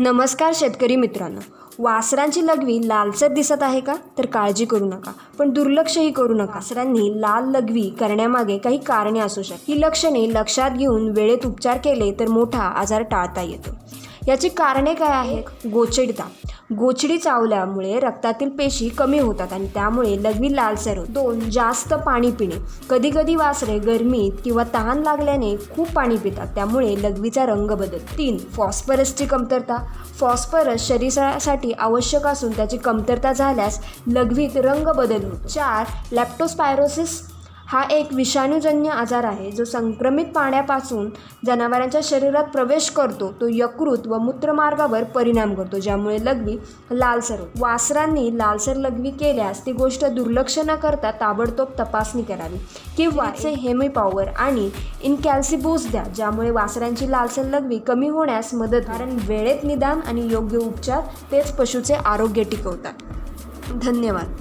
नमस्कार शेतकरी मित्रांनो. वासरांची लघवी लालसर दिसत आहे का? तर काळजी करू नका. पण दुर्लक्षही करू नका. वासरांनी लाल लघवी करण्यामागे काही कारणे असू शकतात. ही लक्षणे लक्षात घेऊन वेळेत उपचार केले तर मोठा आजार टाळता येतो. याची कारणे काय आहेत? गोचडता. गोचडी चावल्यामुळे रक्तातील पेशी कमी होतात आणि त्यामुळे लघवी लालसर दोन जास्त पाणी पिणे. कधीकधी वासरे गरमीत किंवा तहान लागल्याने खूप पाणी पितात. त्यामुळे लघवीचा रंग बदलतो. तीन फॉस्फरसची कमतरता. फॉस्फरस शरीरासाठी आवश्यक असून त्याची कमतरता झाल्यास लघवीत रंग बदल होतो. चार लॅप्टोस्पायरोसिस हा एक विषाणूजन्य आजार आहे जो संक्रमित पाण्यापासून जनावरांच्या शरीरात प्रवेश करतो तो यकृत व मूत्रमार्गावर परिणाम करतो ज्यामुळे लघवी लालसर होते वासरांनी लालसर लघवी केल्यास ती गोष्ट दुर्लक्ष न करता ताबडतोब तपासणी करावी. किंवा चे हेमीपॉवर आणि इनकॅल्सिबोस द्या ज्यामुळे वासरांची लालसर लघवी कमी होण्यास मदत कारण वेळेत निदान आणि योग्य उपचार तेच पशुचे आरोग्य टिकवतात. धन्यवाद.